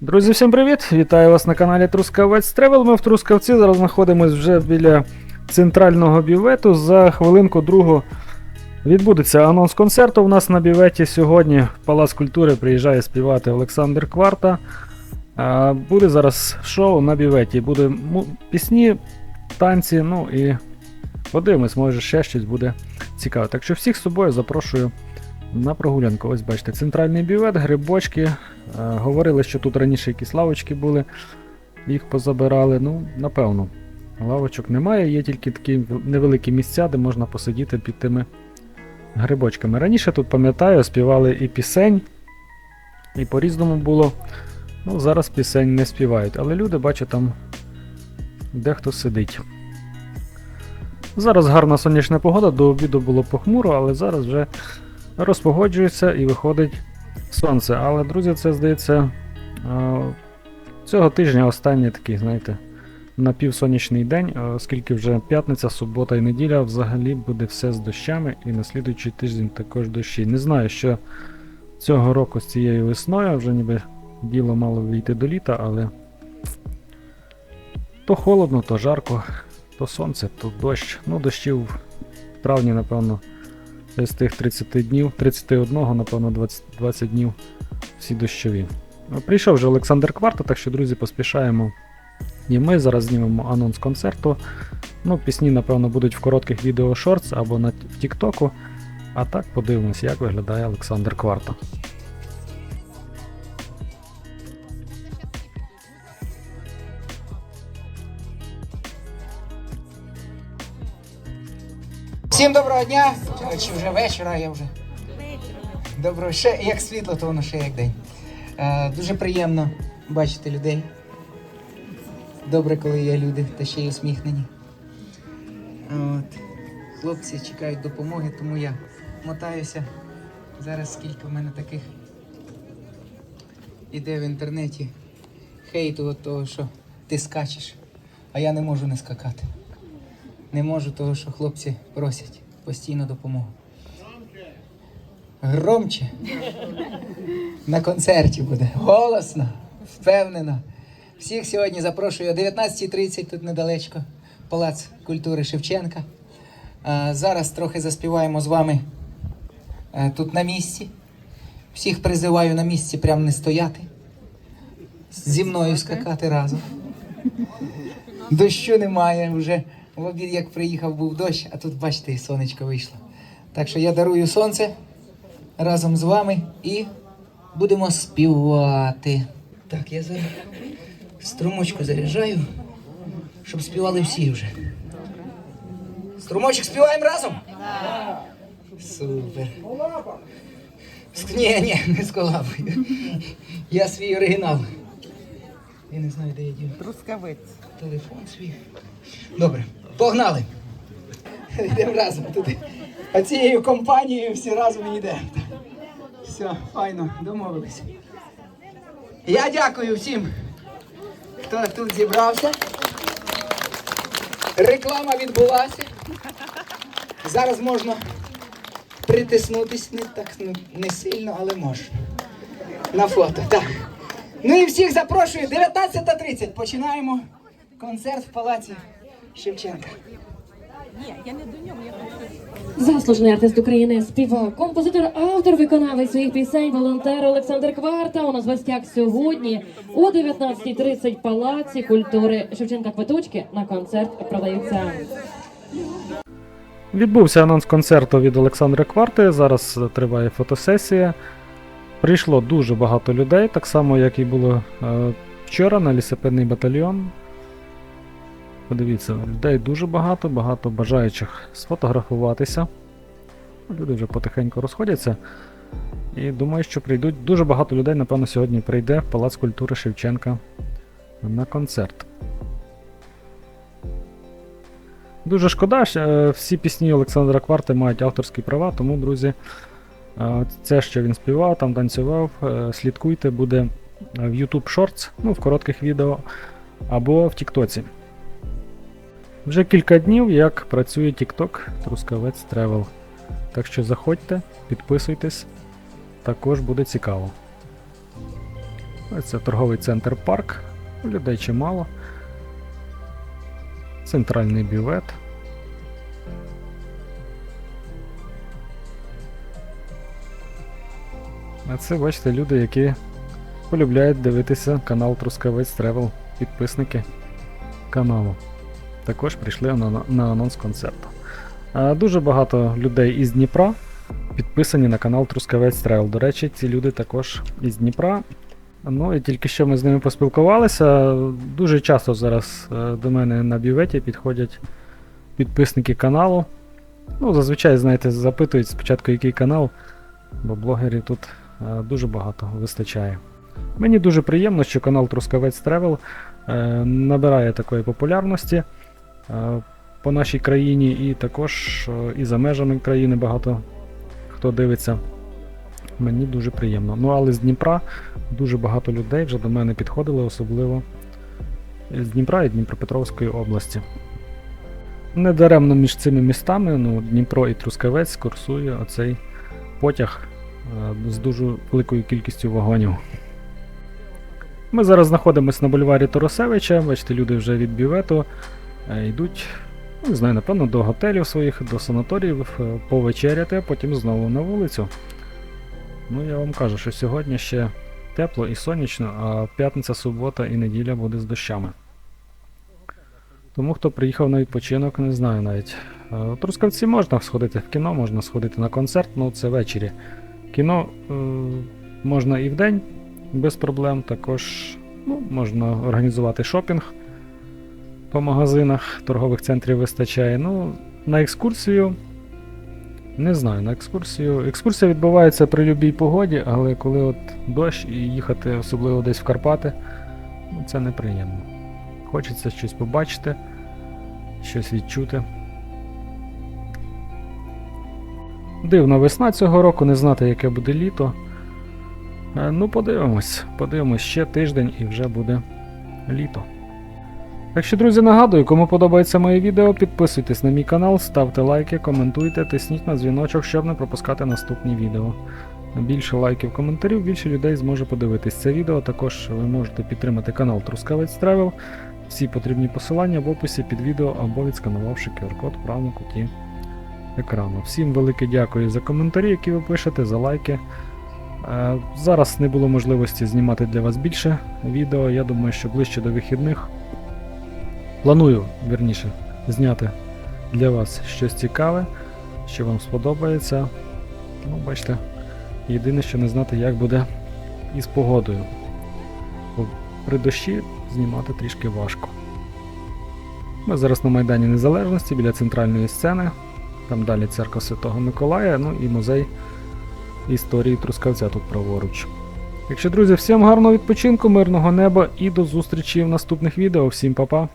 Друзі, всім привіт! Вітаю вас на каналі Трускавець Тревел. Ми в Трускавці зараз знаходимося вже біля центрального бювету. За хвилинку другу відбудеться анонс концерту. У нас на бюветі сьогодні в Палац культури приїжджає співати Олександр Кварта. Буде зараз шоу на бюветі. Буде пісні, танці, ну і подивимось, може ще щось буде цікаве. Так що всіх з собою запрошую на прогулянку. Ось бачите, центральний бювет, грибочки. Е, говорили, що тут раніше якісь лавочки були, їх позабирали. Ну, напевно, лавочок немає, є тільки такі невеликі місця, де можна посидіти під тими грибочками. Раніше тут, пам'ятаю, співали і пісень, і по-різному було. Ну, зараз пісень не співають, але люди, бачу, там дехто сидить. Зараз гарна сонячна погода, до обіду було похмуро, але зараз вже розпогоджується і виходить сонце. Але, друзі, це здається е, цього тижня останній такий, знаєте, напівсонячний день, е, оскільки вже п'ятниця, субота і неділя взагалі буде все з дощами, і на слідуючий тиждень також дощі. Не знаю, що цього року з цією весною вже ніби діло мало вийти до літа, але то холодно, то жарко, то сонце, то дощ. Ну, дощів в травні, напевно, з тих 30 днів, 31, напевно, 20, 20 днів всі дощові. Ну, Прийшов вже Олександр Кварта, так що, друзі, поспішаємо. І ми зараз знімемо анонс концерту. Ну, пісні, напевно, будуть в коротких відео шортс або на в Тіктоку. А так подивимось, як виглядає Олександр Кварта. Всім доброго дня! Чи вже вечора, я вже. Доброго, ще як світло, то воно ще як день. Е, дуже приємно бачити людей. Добре, коли є люди та ще й усміхнені. От. Хлопці чекають допомоги, тому я мотаюся. Зараз скільки в мене таких іде в інтернеті хейту від того, що ти скачеш, а я не можу не скакати. Не можу, того, що хлопці просять постійно допомогу. Громче. На концерті буде. Голосно, впевнено. Всіх сьогодні запрошую о 19.30 тут недалечко. Палац культури Шевченка. Зараз трохи заспіваємо з вами е, тут на місці. Всіх призиваю на місці прям не стояти. Зі мною скакати разом. Дощу немає вже. В обід, як приїхав, був дощ, а тут, бачите, сонечко вийшло. Так що я дарую сонце разом з вами і будемо співати. Так, я зараз струмочку заряджаю, щоб співали всі вже. Струмочок співаємо разом? Супер. Ск- Ні, ні, не з колабою. Я свій оригінал. Я не знаю, де я дів. Трускавець. Телефон свій. Добре, погнали. Йдемо разом туди. А цією компанією всі разом йдемо. Все, файно, домовились. Я дякую всім, хто тут зібрався. Реклама відбулася. Зараз можна притиснутись не так ну, не сильно, але можна. На фото. Так. Ну і всіх запрошую. 19.30 починаємо концерт в палаці Шевченка. Заслужений артист України, співак, композитор, автор, виконавець своїх пісень, волонтер Олександр Кварта. У нас в гостях сьогодні о 19.30 палаці культури Шевченка Квиточки на концерт продаються. Відбувся анонс концерту від Олександра Кварти. Зараз триває фотосесія. Прийшло дуже багато людей, так само, як і було е, вчора на лісопедний батальйон. Подивіться, людей дуже багато, багато бажаючих сфотографуватися. Люди вже потихеньку розходяться. І думаю, що прийдуть дуже багато людей, напевно, сьогодні прийде в Палац культури Шевченка на концерт. Дуже шкода, що е, всі пісні Олександра Кварти мають авторські права, тому, друзі, е, це, що він співав, там танцював, е, слідкуйте, буде в YouTube Shorts, ну, в коротких відео, або в Тіктоці. Вже кілька днів, як працює TikTok Трускавець Travel. Так що заходьте, підписуйтесь, також буде цікаво. Ось це торговий центр парк. Людей чимало. Центральний бювет. А це, бачите, люди, які полюбляють дивитися канал Трускавець Тревел, підписники каналу. Також прийшли на, на анонс концерту. Дуже багато людей із Дніпра підписані на канал Трускавець Тревел. До речі, ці люди також із Дніпра. Ну і тільки що ми з ними поспілкувалися. Дуже часто зараз е, до мене на бюветі підходять підписники каналу. Ну, зазвичай, знаєте, запитують спочатку, який канал, бо блогерів тут е, дуже багато вистачає. Мені дуже приємно, що канал Трускавець Тревел е, набирає такої популярності по нашій країні, і також е, і за межами країни багато хто дивиться. Мені дуже приємно. Ну, але з Дніпра дуже багато людей вже до мене підходили, особливо з Дніпра і Дніпропетровської області. Недаремно між цими містами, ну, Дніпро і Трускавець, курсує оцей потяг е, з дуже великою кількістю вагонів. Ми зараз знаходимося на бульварі Торосевича. Бачите, люди вже від бювету е, йдуть, ну, не знаю, напевно, до готелів своїх, до санаторіїв е, повечеряти, а потім знову на вулицю. Ну, я вам кажу, що сьогодні ще тепло і сонячно, а п'ятниця, субота і неділя буде з дощами. Тому хто приїхав на відпочинок, не знаю навіть. Е, У Трускавці можна сходити в кіно, можна сходити на концерт, ну це ввечері. Кіно е, можна і вдень без проблем. Також ну, можна організувати шопінг по магазинах, торгових центрів вистачає. Ну, на екскурсію. Не знаю, на екскурсію. Екскурсія відбувається при будь-якій погоді, але коли от дощ і їхати, особливо десь в Карпати, ну, це неприємно. Хочеться щось побачити, щось відчути. Дивна весна цього року, не знати, яке буде літо. Е, Ну, подивимось. Подивимось ще тиждень і вже буде літо. Так що, друзі, нагадую, кому подобається моє відео, підписуйтесь на мій канал, ставте лайки, коментуйте, тисніть на дзвіночок, щоб не пропускати наступні відео. Більше лайків, коментарів, більше людей зможе подивитись це відео. Також ви можете підтримати канал Трускавець Тревел. Всі потрібні посилання в описі під відео або відсканувавши QR-код в правому куті екрану. Всім велике дякую за коментарі, які ви пишете, за лайки. Е, Зараз не було можливості знімати для вас більше відео. Я думаю, що ближче до вихідних планую, вірніше, зняти для вас щось цікаве, що вам сподобається. Ну, бачите, єдине, що не знати, як буде із погодою. Бо при дощі знімати трішки важко. Ми зараз на Майдані Незалежності біля центральної сцени. Там далі церква Святого Миколая, ну і музей історії Трускавця тут праворуч. Якщо, друзі, всім гарного відпочинку, мирного неба і до зустрічі в наступних відео. Всім па-па!